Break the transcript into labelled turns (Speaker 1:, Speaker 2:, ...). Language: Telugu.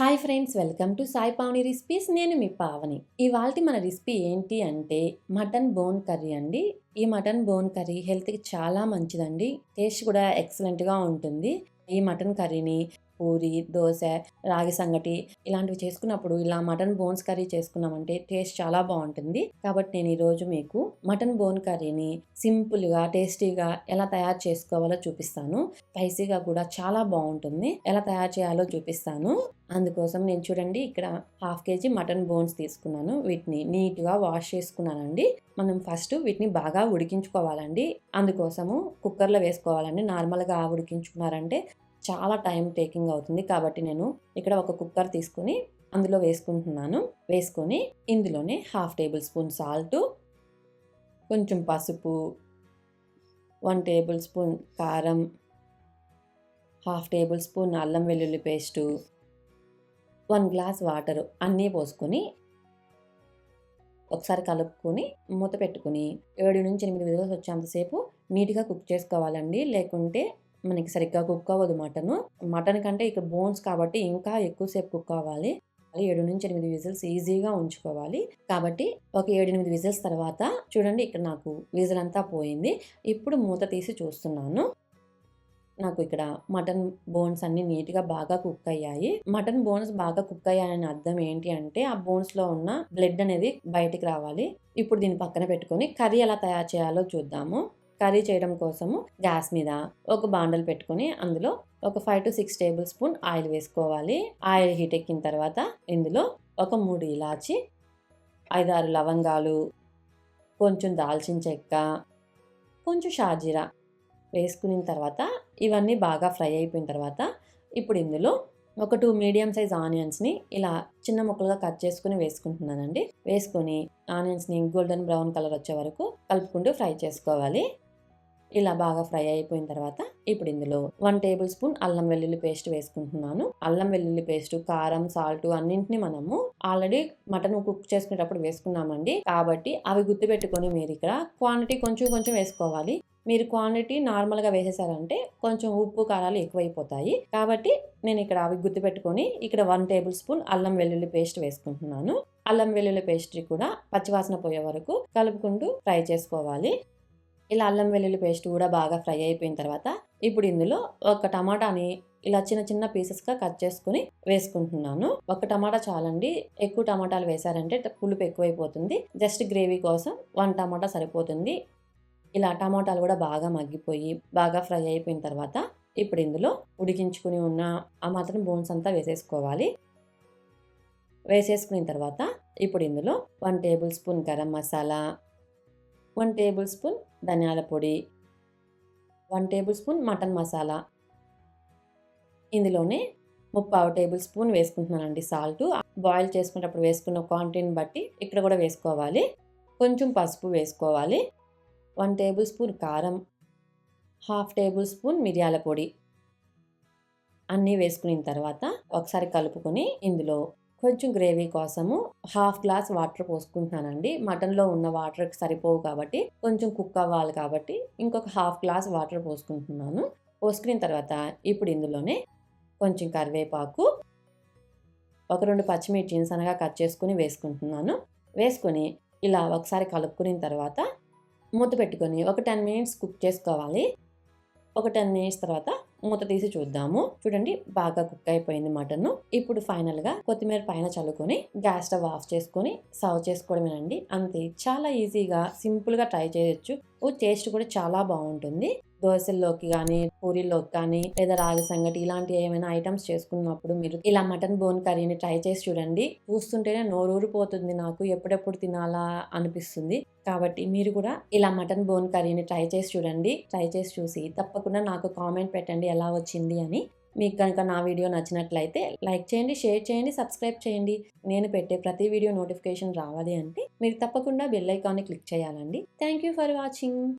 Speaker 1: Hi friends welcome to Sai Pavani recipes. నేను మీ పావని. ఇవాళ మన రెసిపీ ఏంటి అంటే మటన్ బోన్ కర్రీ అండి. ఈ మటన్ బోన్ కర్రీ హెల్త్కి చాలా మంచిదండి. టేస్ట్ కూడా ఎక్సలెంట్గా ఉంటుంది. ఈ మటన్ కర్రీని పూరి దోశ రాగి సంగటి ఇలాంటివి చేసుకున్నప్పుడు ఇలా మటన్ బోన్స్ కర్రీ చేసుకున్నామంటే టేస్ట్ చాలా బాగుంటుంది. కాబట్టి నేను ఈరోజు మీకు మటన్ బోన్ కర్రీని సింపుల్గా టేస్టీగా ఎలా తయారు చేసుకోవాలో చూపిస్తాను. స్పైసీగా కూడా చాలా బాగుంటుంది. ఎలా తయారు చేయాలో చూపిస్తాను. అందుకోసం నేను చూడండి ఇక్కడ హాఫ్ కేజీ మటన్ బోన్స్ తీసుకున్నాను. వీటిని నీట్గా వాష్ చేసుకున్నానండి. మనం ఫస్ట్ వీటిని బాగా ఉడికించుకోవాలండి. అందుకోసము కుక్కర్లో వేసుకోవాలండి. నార్మల్గా ఉడికించుకున్నారంటే చాలా టైం టేకింగ్ అవుతుంది కాబట్టి నేను ఇక్కడ ఒక కుక్కర్ తీసుకుని అందులో వేసుకుంటున్నాను. వేసుకొని ఇందులోనే హాఫ్ టేబుల్ స్పూన్ సాల్ట్ కొంచెం పసుపు వన్ టేబుల్ స్పూన్ కారం హాఫ్ టేబుల్ స్పూన్ అల్లం వెల్లుల్లి పేస్టు వన్ గ్లాస్ వాటర్ అన్నీ పోసుకొని ఒకసారి కలుపుకొని మూత పెట్టుకుని ఏడు నుంచి ఎనిమిది విధులు వచ్చేంతసేపు నీట్గా కుక్ చేసుకోవాలండి. లేకుంటే మనకి సరిగ్గా కుక్ అవ్వదు మటన్. మటన్ కంటే ఇక్కడ బోన్స్ కాబట్టి ఇంకా ఎక్కువసేపు కుక్ అవ్వాలి. ఏడు నుంచి ఎనిమిది విజిల్స్ ఈజీగా ఉంచుకోవాలి. కాబట్టి ఒక ఏడు ఎనిమిది విజిల్స్ తర్వాత చూడండి ఇక్కడ నాకు విజిల్ అంతా పోయింది. ఇప్పుడు మూత తీసి చూస్తున్నాను. నాకు ఇక్కడ మటన్ బోన్స్ అన్ని నీట్గా బాగా కుక్ అయ్యాయి. మటన్ బోన్స్ బాగా కుక్ అయ్యాయని అర్థం ఏంటి అంటే ఆ బోన్స్లో ఉన్న బ్లడ్ అనేది బయటికి రావాలి. ఇప్పుడు దీన్ని పక్కన పెట్టుకొని కర్రీ ఎలా తయారు చేయాలో చూద్దాము. కర్రీ చేయడం కోసము గ్యాస్ మీద ఒక బాండల్ పెట్టుకొని అందులో ఒక five to six table spoon oil వేసుకోవాలి. ఆయిల్ హీట్ ఎక్కిన తర్వాత ఇందులో ఒక మూడు ఇలాచి ఐదారు లవంగాలు కొంచెం దాల్చిన చెక్క కొంచెం షాజీరా వేసుకున్న తర్వాత ఇవన్నీ బాగా ఫ్రై అయిపోయిన తర్వాత ఇప్పుడు ఇందులో ఒక టూ మీడియం సైజ్ ఆనియన్స్ని ఇలా చిన్న ముక్కలుగా కట్ చేసుకుని వేసుకుంటున్నానండి. వేసుకొని ఆనియన్స్ని గోల్డెన్ బ్రౌన్ కలర్ వచ్చే వరకు కలుపుకుంటూ ఫ్రై చేసుకోవాలి. ఇలా బాగా ఫ్రై అయిపోయిన తర్వాత ఇప్పుడు ఇందులో వన్ టేబుల్ స్పూన్ అల్లం వెల్లుల్లి పేస్ట్ వేసుకుంటున్నాను. అల్లం వెల్లుల్లి పేస్ట్ కారం సాల్ట్ అన్నింటిని మనము ఆల్రెడీ మటన్ కుక్ చేసుకునేటప్పుడు వేసుకున్నామండి. కాబట్టి అవి గుర్తుపెట్టుకొని మీరు ఇక్కడ క్వాంటిటీ కొంచెం కొంచెం వేసుకోవాలి. మీరు క్వాంటిటీ నార్మల్గా వేసేసారంటే కొంచెం ఉప్పు కారాలు ఎక్కువైపోతాయి. కాబట్టి నేను ఇక్కడ అవి గుర్తుపెట్టుకొని ఇక్కడ వన్ టేబుల్ స్పూన్ అల్లం వెల్లుల్లి పేస్ట్ వేసుకుంటున్నాను. అల్లం వెల్లుల్లి పేస్ట్ కూడా పచ్చివాసన పోయే వరకు కలుపుకుంటూ ఫ్రై చేసుకోవాలి. ఇలా అల్లం వెల్లుల్లి పేస్ట్ కూడా బాగా ఫ్రై అయిపోయిన తర్వాత ఇప్పుడు ఇందులో ఒక టమాటాని ఇలా చిన్న చిన్న పీసెస్గా కట్ చేసుకుని వేసుకుంటున్నాను. ఒక టమాటా చాలండి. ఎక్కువ టమాటాలు వేశారంటే పులుపు ఎక్కువైపోతుంది. జస్ట్ గ్రేవీ కోసం వన్ టమాటా సరిపోతుంది. ఇలా టమాటాలు కూడా బాగా మగ్గిపోయి బాగా ఫ్రై అయిపోయిన తర్వాత ఇప్పుడు ఇందులో ఉడికించుకుని ఉన్న ఆ మాత్రం బోన్స్ అంతా వేసేసుకోవాలి. వేసేసుకున్న తర్వాత ఇప్పుడు ఇందులో one tablespoon garam masala one tablespoon ధనియాల పొడి one table spoon mutton masala. ఇందులోనే ముప్పావు టేబుల్ స్పూన్ వేసుకుంటున్నానండి సాల్ట్. బాయిల్ చేసుకునేటప్పుడు వేసుకున్న క్వాంటిటీని బట్టి ఇక్కడ కూడా వేసుకోవాలి. కొంచెం పసుపు వేసుకోవాలి. వన్ టేబుల్ స్పూన్ కారం హాఫ్ టేబుల్ స్పూన్ మిరియాల పొడి. అన్నీ వేసుకున్న తర్వాత ఒకసారి కలుపుకొని ఇందులో కొంచెం గ్రేవీ కోసము హాఫ్ గ్లాస్ వాటర్ పోసుకుంటున్నానండి. మటన్లో ఉన్న వాటర్కి సరిపోవు కాబట్టి కొంచెం కుక్ అవ్వాలి కాబట్టి ఇంకొక హాఫ్ గ్లాస్ వాటర్ పోసుకుంటున్నాను. పోసుకున్న తర్వాత ఇప్పుడు ఇందులోనే కొంచెం కరివేపాకు ఒక రెండు పచ్చిమిర్చిని సన్నగా కట్ చేసుకుని వేసుకుంటున్నాను. వేసుకొని ఇలా ఒకసారి కలుపుకున్న తర్వాత మూత పెట్టుకొని ఒక టెన్ మినిట్స్ కుక్ చేసుకోవాలి. ఒక టెన్ మినిట్స్ తర్వాత మూత తీసి చూద్దాము. చూడండి బాగా కుక్ అయిపోయింది మటన్. ఇప్పుడు ఫైనల్గా కొత్తిమీర పైన చల్లుకొని గ్యాస్ స్టవ్ ఆఫ్ చేసుకొని సర్వ్ చేసుకోవడమేనండి. అంతే చాలా ఈజీగా సింపుల్గా ట్రై చేయొచ్చు. టేస్ట్ కూడా చాలా బాగుంటుంది. దోశల్లోకి కానీ పూరీల్లోకి కానీ లేదా రాగి సంగటి ఇలాంటి ఏమైనా ఐటమ్స్ చేసుకున్నప్పుడు మీరు ఇలా మటన్ బోన్ కర్రీని ట్రై చేసి చూడండి. చూస్తుంటేనే నోరూరిపోతుంది నాకు ఎప్పుడెప్పుడు తినాలా అనిపిస్తుంది. కాబట్టి మీరు కూడా ఇలా మటన్ బోన్ కర్రీని ట్రై చేసి చూడండి. ట్రై చేసి చూసి తప్పకుండా నాకు కామెంట్ పెట్టండి ఎలా వచ్చింది అని. మీకు కనుక నా వీడియో నచ్చినట్లయితే లైక్ చేయండి షేర్ చేయండి సబ్స్క్రైబ్ చేయండి. నేను పెట్టే ప్రతి వీడియో నోటిఫికేషన్ రావాలి అంటే మీరు తప్పకుండా బెల్ ఐకాన్ని క్లిక్ చేయాలండి. Thank you for watching.